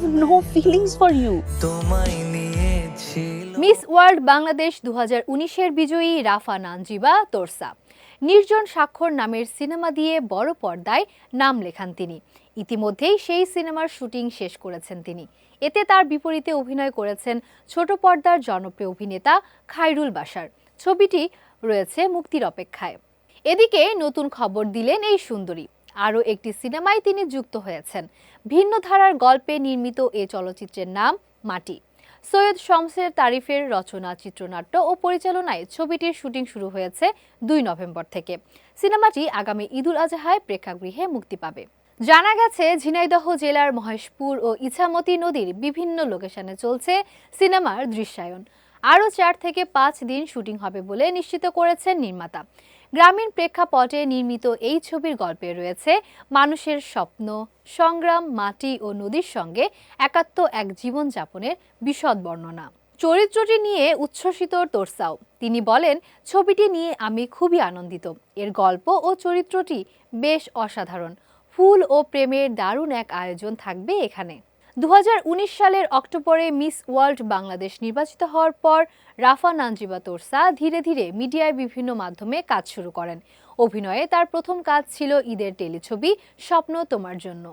have no feelings for you. তোমায় নিয়েছিল miss world Bangladesh দু হাজার উনিশের বিজয়ী রাফা নানজিবা তোরসা। নির্জন স্বাক্ষর নামের সিনেমা দিয়ে বড় পর্দায় নাম লেখান তিনি। ইতিমধ্যেই সেই সিনেমার শুটিং শেষ করেছেন তিনি। এতে তার বিপরীতে অভিনয় করেছেন ছোট পর্দার জনপ্রিয় অভিনেতা খায়রুল বাশার। ছবিটি রয়েছে মুক্তির অপেক্ষায়। এদিকে নতুন খবর দিলেন এই সুন্দরী। আরও একটি সিনেমায় তিনি যুক্ত হয়েছেন। ভিন্ন ধারার গল্পে নির্মিত এ চলচ্চিত্রের নাম মাটি। সৈয়দ শমসের তারিফের রচনা, চিত্রনাট্য ও পরিচালনায় ছবিটির শুটিং শুরু হয়েছে দুই নভেম্বর থেকে। সিনেমাটি আগামী ঈদুল আজহায় প্রেক্ষাগৃহে মুক্তি পাবে। জানা গেছে, ঝিনাইদহ জেলার মহেশপুর ও ইছামতি নদীর বিভিন্ন লোকেশনে চলছে সিনেমার দৃশ্যায়ন। আরও চার থেকে পাঁচ দিন শুটিং হবে বলে নিশ্চিত করেছেন নির্মাতা। গ্রামীণ প্রেক্ষাপটে নির্মিত এই ছবির গল্পে রয়েছে মানুষের স্বপ্ন, সংগ্রাম, মাটি ও নদীর সঙ্গে একাত্ম এক জীবনযাপনের বিশদ বর্ণনা। চরিত্রটি নিয়ে উচ্ছ্বসিত তোরসাও। তিনি বলেন, ছবিটি নিয়ে আমি খুবই আনন্দিত। এর গল্প ও চরিত্রটি বেশ অসাধারণ। ফুল ও প্রেমের দারুণ এক আয়োজন থাকবে এখানে। দু হাজার উনিশ সালের অক্টোবরে মিস ওয়ার্ল্ড বাংলাদেশ নির্বাচিত হওয়ার পর রাফা নানজিবা তোরসা ধীরে ধীরে মিডিয়ায় বিভিন্ন মাধ্যমে কাজ শুরু করেন। অভিনয়ে তার প্রথম কাজ ছিল ঈদের টেলিছবি স্বপ্ন তোমার জন্য।